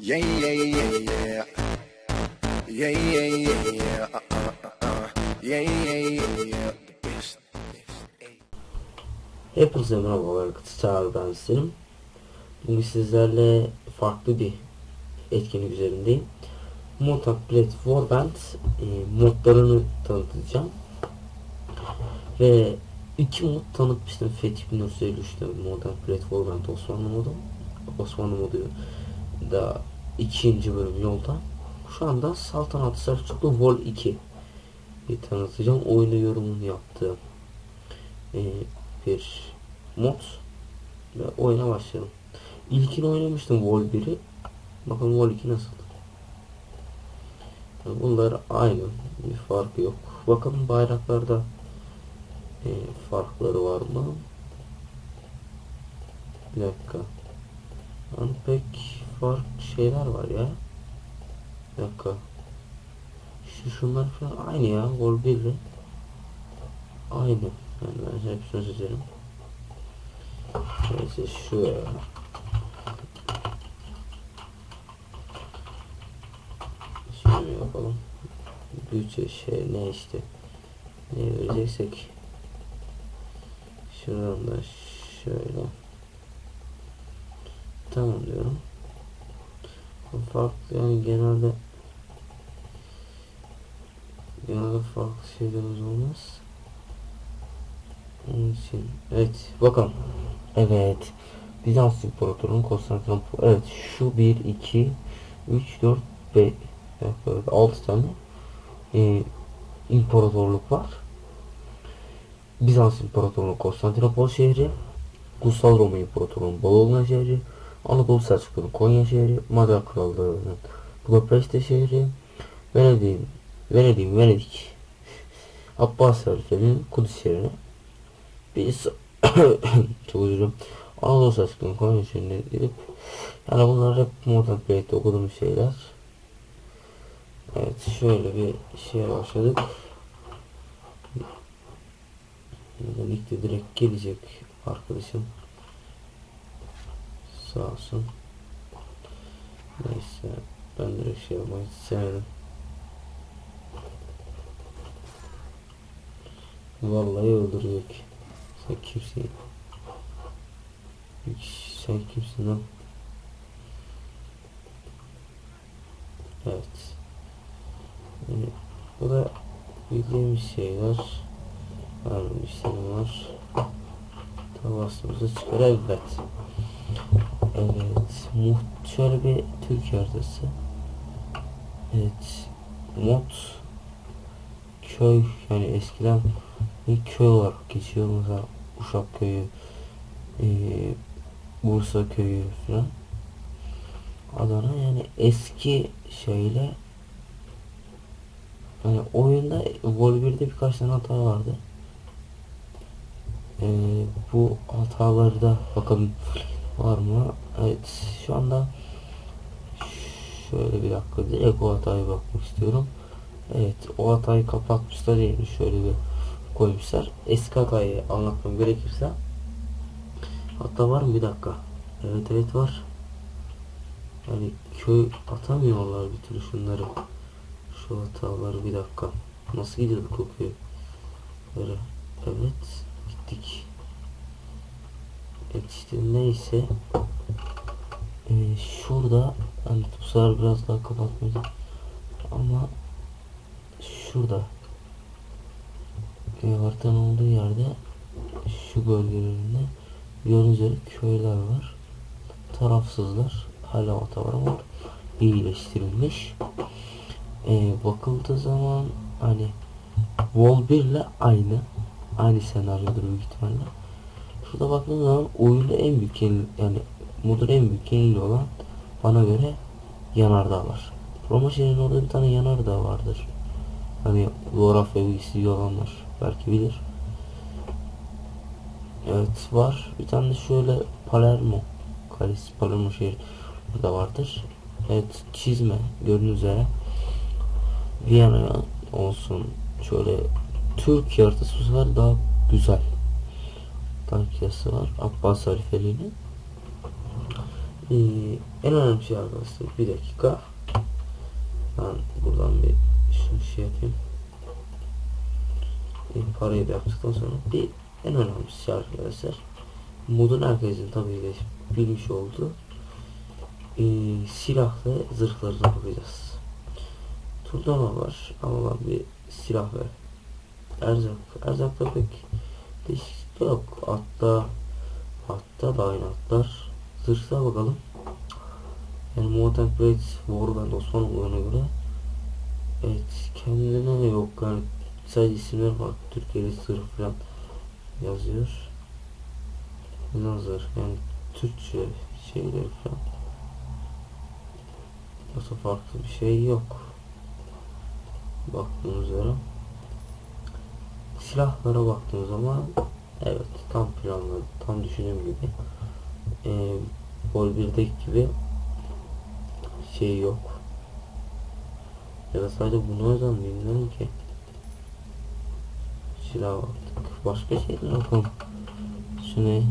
Yeah, yeah, yeah, yeah. Yeah, yeah, yeah, yeah. Uh, uh, uh. Yeah, yeah, yeah, yeah. The best. Hepinize merhabalar. Kısa ben Selim. Bugün sizlerle farklı bir etkinlik üzerindeyim. Mutant Blade Warband e, modlarını tanıtacağım. Ve iki mod tanıtmıştım. Fethi 1953'te Mutant Blade Warband Osmanlı modu. Osmanlı modu da ikinci bölüm yolda. Şu anda Saltanat Selçuklu Vol 2 tanıtacağım. Oyunu yorumunu yaptığım e, bir mod ve oyuna başlayalım. İlkini oynamıştım Vol 1'i. Bakın Vol 2 nasıl. Bunlar aynı. Bir farkı yok. Bakalım bayraklarda e, farkları var mı? Bir dakika. Yani pek farklı şeyler var ya. Bir dakika. Şu şunlar falan aynı ya. Vol 1 ile aynı. Yani ben hepsini seçerim. Neyse şu ya. Şunu yapalım. Bütçe şey ne işte. Ne vereceksek. Şuradan da şöyle. Tamam diyorum. Farklı yani genelde genelde farklı şeylerimiz olmaz. Onun için evet bakalım. Evet. Bizans İmparatorluğu'nun Konstantinopol. Evet şu 1 2 3 4 5 evet, 6 tane e, imparatorluk var. Bizans İmparatorluğu Konstantinopol şehri, Kutsal Roma İmparatorluğu'nun Bologna şehri, Anadolu Selçuklu'nun Konya şehri, Macar Krallığı'nın Budapest şehri, Venedik, Venedik, Venedik, Abbas Halife'nin Kudüs şehri, biz çok üzülüm. Anadolu Selçuklu'nun Konya şehrine gidip yani bunlar hep Modern Blade'de okuduğum şeyler. Evet şöyle bir şeye başladık. Birlikte direkt gelecek arkadaşım. Sağ olsun. Neyse ben direkt şey yapmayı istemedim. Vallahi öldürecek. Sen kimsin? Sen kimsin lan? Evet. Yani bu da bildiğimiz şeyler. İşlerim var. Tavasımızı çıkar evet. Evet. Muht şöyle bir Türkiye haritası. Evet. Mod köy yani eskiden bir köy olarak geçiyor mesela Uşak köyü e, Bursa köyü falan Adana yani eski şeyle yani oyunda Vol 1'de birkaç tane hata vardı e, bu hataları da bakalım var mı evet şu anda şöyle bir dakika direkt o hataya bakmak istiyorum evet o hatayı kapatmışlar yani şöyle bir koymuşlar. Eski hatayı anlatmam gerekirse hatta var mı bir dakika. Evet evet var. Yani köy atamıyorlar bir türlü şunları. Şu hataları bir dakika. Nasıl köy? Böyle. Evet. Gittik. İşte neyse. Ee, şurada hani bu biraz daha kapatmayacağım. Ama şurada e, haritanın olduğu yerde şu bölgelerinde gördüğünüz üzere köyler var. Tarafsızlar. Hala var iyileştirilmiş. E, bakıldığı zaman hani Vol 1 ile aynı. Aynı senaryodur büyük ihtimalle. Şurada baktığınız zaman oyunda en büyük yani modun en büyük yenili olan bana göre yanardağ var. Roma şehrinin orada bir tane yanardağ vardır. Hani coğrafya bilgisi olanlar belki bilir. Evet var. Bir tane de şöyle Palermo Kalesi Palermo şehir burada vardır. Evet çizme gördüğünüz üzere Viyana olsun şöyle Türk haritası bu sefer daha güzel. Tankiyası var. Abbas Halifeliğinin. Ee, en önemli şey arkadaşlar bir dakika. Ben buradan bir şunu şey yapayım. Ee, parayı da yaptıktan sonra bir en önemli şey arkadaşlar. Modun herkesin tabii ki bilmiş olduğu ee, silahlı zırhlarına bakacağız. Turnama var ama ben bir silah ve erzak. Erzakta pek değişiklik yok. Hatta hatta da aynı atlar. Zırhına bakalım. Yani Modern Blade Warband Osmanlı'na göre. Evet kendine yok. Yani sadece isimler var. Türkiye'li zırh falan yazıyor. Neden zırh yani Türkçe şeyleri falan. Yoksa farklı bir şey yok. Baktığımız üzere. Silahlara baktığımız zaman Evet tam planladım tam düşündüğüm gibi ee, Vol 1'deki gibi şey yok. Ya da sadece bunu özel bilmiyorum ki. Silah baktık. Başka şeyler bakalım. Şunu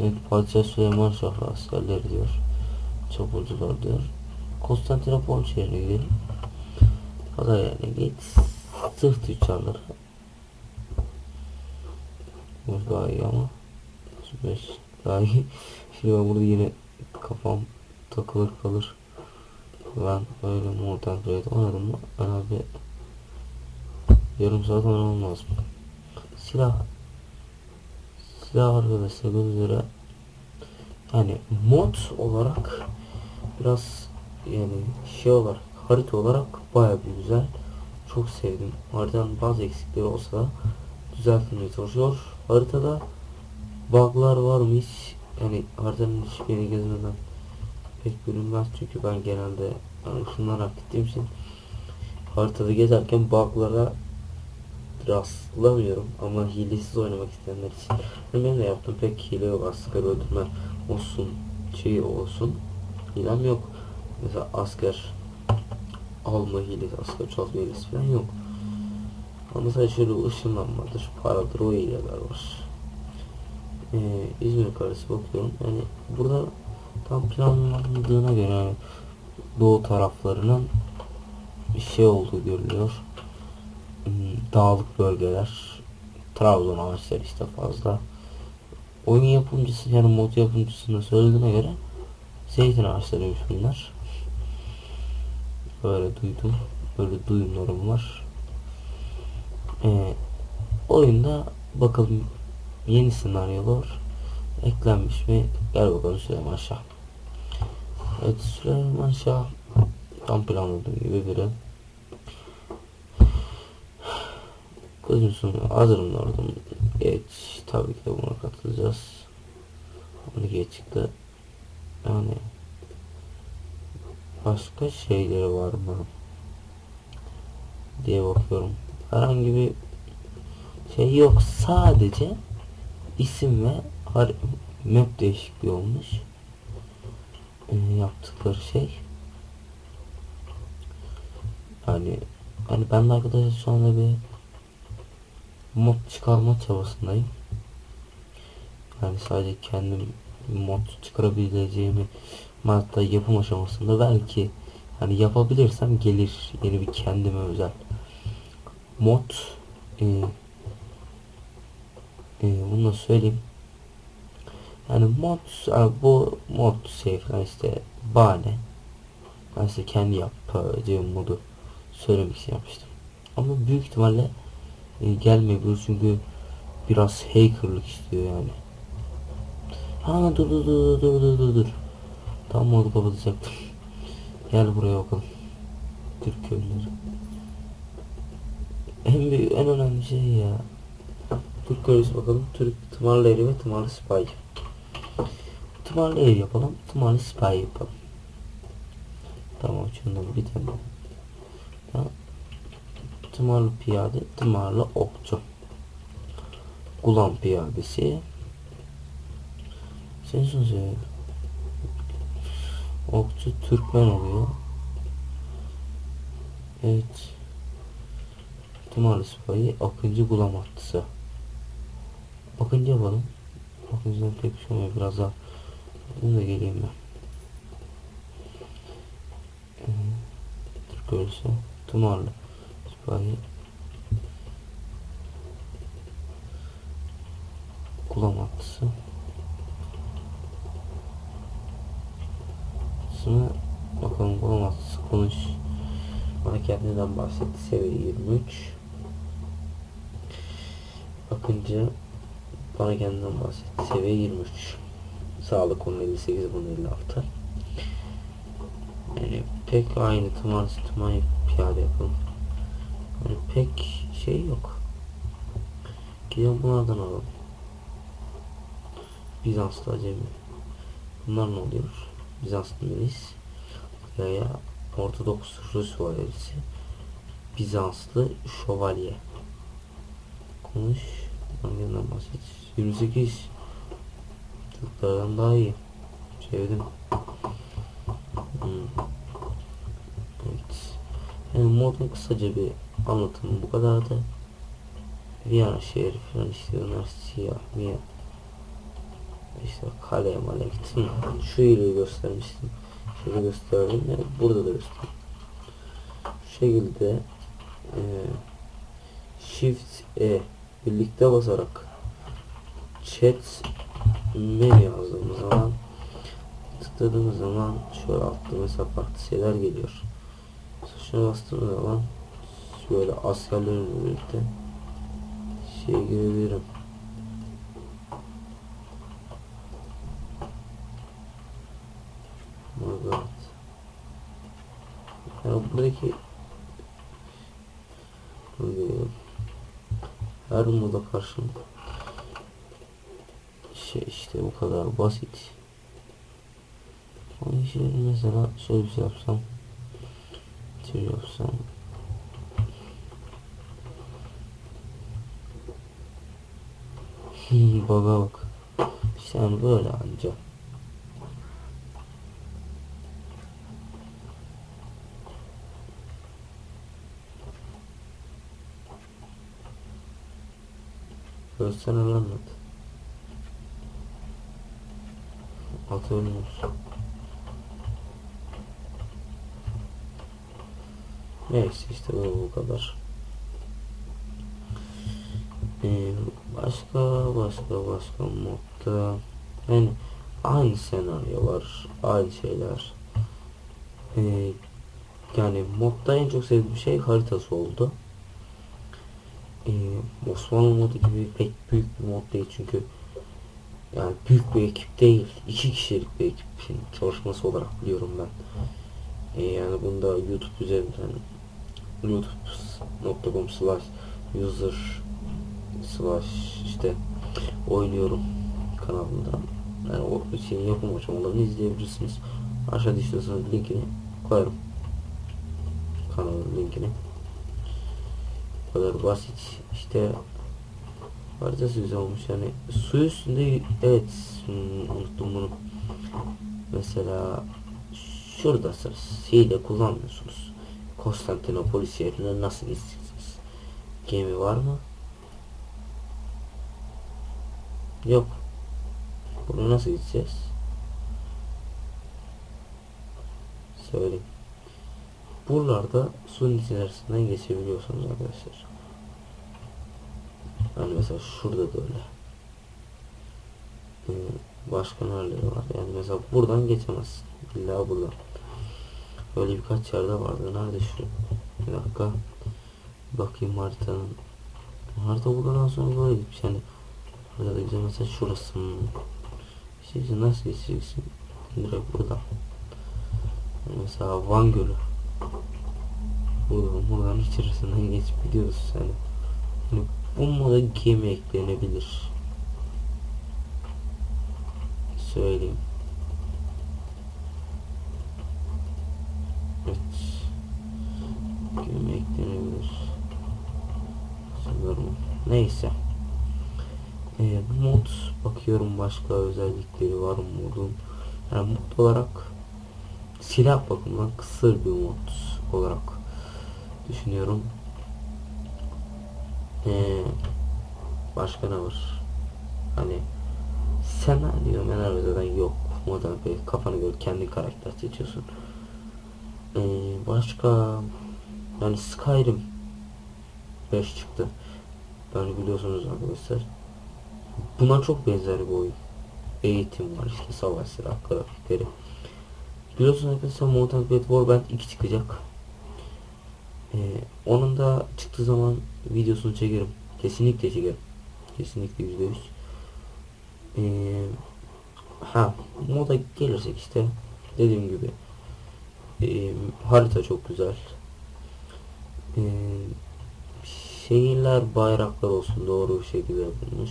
evet Padişah Süleyman Şahı askerleri diyor. Çapulcular diyor. Konstantinopol şehrine gidelim. Da yani git. Sırt tüccarları. Bu daha iyi ama. Şu beş daha iyi. Şimdi ben burada yine kafam takılır kalır. Ben öyle Modern Blade oynadım mı? Ben abi yarım saat oynamam lazım. Silah silah arkadaşlar göz üzere yani mod olarak biraz yani şey olarak harita olarak baya bir güzel. Çok sevdim. Haritanın bazı eksikleri olsa da düzeltilmeye çalışıyor. Haritada bug'lar var mı hiç yani haritanın hiçbirini gezmeden pek görünmez. Çünkü ben genelde yani ışınlanarak gittiğim için haritada gezerken bug'lara rastlamıyorum. Ama hilesiz oynamak isteyenler için. Yani benim de yaptığım pek hile yok. Asker öldürme olsun şey olsun hilem yok. Mesela asker alma hilesi asker çalma hilesi falan yok sadece şöyle ışınlanmadır paradır o hileler var ee, İzmir Kalesi bakıyorum yani burada tam planlandığına göre yani doğu taraflarının bir şey olduğu görülüyor. Hmm, Dağlık bölgeler, Trabzon ağaçları işte fazla. Oyun yapımcısı yani mod yapımcısının söylediğine göre zeytin ağaçlarıymış bunlar. Böyle duydum. Böyle duyumlarım var. Ee, oyunda bakalım yeni senaryolar eklenmiş mi? Gel bakalım Süleyman Şah. Evet Süleyman Şah tam planladığım gibi biri. Kızımsın hazırım oradan. Geç tabii ki de buna katılacağız. 12'ye çıktı. Yani başka şeyleri var mı? diye bakıyorum. Herhangi bir şey yok. Sadece isim ve map değişikliği olmuş. E, yaptıkları şey. Yani hani ben de arkadaşlar şu anda bir mod çıkarma çabasındayım. Yani sadece kendim mod çıkarabileceğimi hatta yapım aşamasında belki hani yapabilirsem gelir yeni bir kendime özel mod. E, e, bunu söyleyeyim. Yani mod bu mod şey falan işte bahane. Ben size kendi yapacağım modu söylemek için yapmıştım. Ama büyük ihtimalle e, gelmeyebilir çünkü biraz hackerlık istiyor yani. Ha dur dur dur dur dur dur dur tam modu kapatacaktım. Gel buraya bakalım. Türk köylüleri en büyük en önemli şey ya. Türk köylüsü bakalım. Türk tımarlı eri ve tımarlı sipahi. Tımarlı ev yapalım tımarlı sipahi yapalım. Tamam şundan bir tane tımarlı piyade tımarlı okçu. Gulam piyadesi. Sen söyle okçu Türkmen oluyor. Evet ihtimal payı Akıncı Gulam artısı. Akıncı yapalım. Akıncı'dan tek şey olmuyor biraz daha. Bunu da geleyim ben. Ee, Türk ölüsü. Tımarlı. Sipahi. Gulam artısı. Şimdi bakalım Gulam artısı konuş. Hareketinden bahsetti. Seviye 23. Bakınca bana kendinden bahsetti. Seviye 23. Sağlık konu 58 bunu 56. Yani pek aynı tımar tımar piyade yapalım. Yani pek şey yok. Gidelim bunlardan alalım. Bizanslı acemi. Bunlar ne oluyor? Bizanslı milis. Veya Ortodoks Rus valerisi. Bizanslı şövalye. Konuş. Hangisinden bahset? 28. Türklerden daha iyi. Sevdim. Hmm. Evet. Yani modun kısaca bir anlatımı bu kadardı. Viyana şehri falan işte siyah, miyah. İşte kaleye male gittim. Şu ili göstermiştim. Şöyle gösterdim. Yani burada da gösterdim. Şu şekilde e, Shift E birlikte basarak chat menü yazdığımız zaman tıkladığımız zaman şöyle altta mesela farklı şeyler geliyor. Şuna bastığımız zaman şöyle askerlerimle birlikte şey girebilirim. Margaret. Yani buradaki Bakıyorum. Her moda karşı şey işte bu kadar basit. Ama işte mesela şöyle bir şey yapsam şey yapsam Baba bak. İşte yani böyle anca. Göster lan at. Ölmüş. Neyse işte bu, bu kadar. Ee, başka başka başka modda yani aynı senaryo var aynı şeyler ee, yani modda en çok sevdiğim şey haritası oldu Osmanlı modu gibi pek büyük bir mod değil çünkü yani büyük bir ekip değil iki kişilik bir ekipin çalışması olarak biliyorum ben. Ee, yani bunda YouTube üzerinden youtube.com slash user slash işte oynuyorum kanalında yani o şeyin yapım aşamalarını izleyebilirsiniz. Aşağıda istiyorsanız linkini koyarım. Kanalın linkini. Bu kadar basit. İşte haritası güzel olmuş yani su üstünde evet hmm, unuttum bunu mesela şuradasınız hile kullanmıyorsunuz Konstantinopolis şehrine nasıl gideceksiniz gemi var mı Yok. Bunu nasıl gideceğiz? Söyleyeyim. Buralarda suyun içerisinden geçebiliyorsunuz arkadaşlar. Yani mesela şurada da öyle. Başka nereleri var? Yani mesela buradan geçemezsin. İlla buradan. Öyle birkaç yerde vardı. Nerede şu? Bir dakika. Bakayım haritanın. Harita buradan sonra böyle gitmiş. Yani Burada da güzel mesela şurası. Şey nasıl geçeceksin? Direkt burada. Mesela Van Gölü. Buradan, buradan içerisinden geçip gidiyoruz yani. Moda gemi eklenebilir. Söyleyeyim. Evet. Gemi eklenebilir. Sanırım. Neyse. E, mod bakıyorum başka özellikleri var mı modun. Yani mod olarak silah bakımından kısır bir mod olarak düşünüyorum. E, başka ne var? Hani senaryo menaryo zaten yok. Moda bir kafanı göre kendi karakter seçiyorsun. E, başka Yani Skyrim 5 çıktı. Yani biliyorsunuz arkadaşlar. Buna çok benzer bir oyun. Eğitim var işte savaş silah grafikleri. Biliyorsunuz arkadaşlar Mortal Kombat Warband 2 çıkacak. Ee, onun da çıktığı zaman videosunu çekerim. Kesinlikle çekerim. Kesinlikle yüzde yüz. Ee, ha moda gelirsek işte dediğim gibi ee, harita çok güzel. Ee, şehirler bayraklar olsun doğru bir şekilde yapılmış.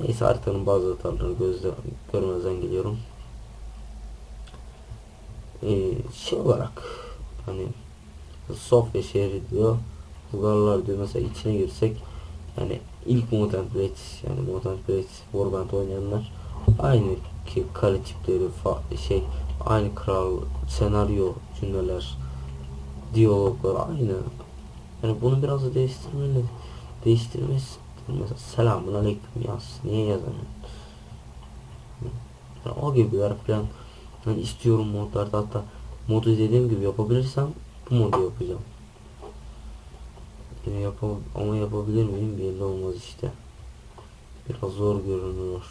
Neyse haritanın bazı hatalarını gözle görmezden geliyorum. Ee, şey olarak hani Sofya şehri diyor. Bulgarlar diyor mesela içine girsek yani ilk Mutant Blade yani Mutant Blade Warband oynayanlar aynı ki kare tipleri şey aynı kral senaryo cümleler diyaloglar aynı yani bunu biraz da değiştirmeli değiştirmesi mesela selamun aleyküm yaz niye yazamıyorsun yani o gibiler falan yani istiyorum modlarda hatta modu dediğim gibi yapabilirsem bu modu yapacağım. Yine yapam ama yapabilir miyim? Belli olmaz işte. Biraz zor görünüyor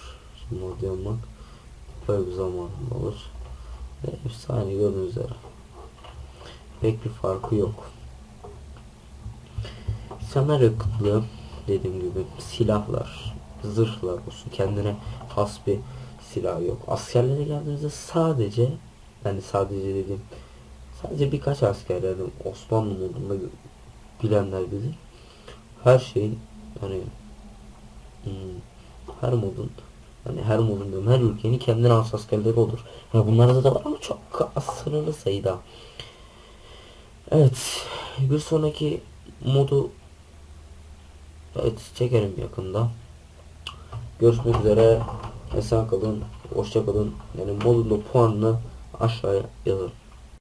şimdi mod yapmak. Böyle bir zaman olur. Ve aynı gördüğünüz üzere. Pek bir farkı yok. Senaryo kıtlığı dediğim gibi silahlar zırhlar olsun. Kendine has bir silah yok. Askerlere geldiğimizde sadece yani sadece dediğim sadece birkaç asker yani Osmanlı modunda bilenler bilir her şeyin hmm, her modun yani her modun diyorum her ülkenin kendine has askerleri olur. Yani bunlarda da var ama çok sınırlı sayıda. Evet. Bir sonraki modu evet çekerim yakında. Görüşmek üzere. Esen kalın. Hoşça kalın. Yani modun da puanını aşağıya yazarım.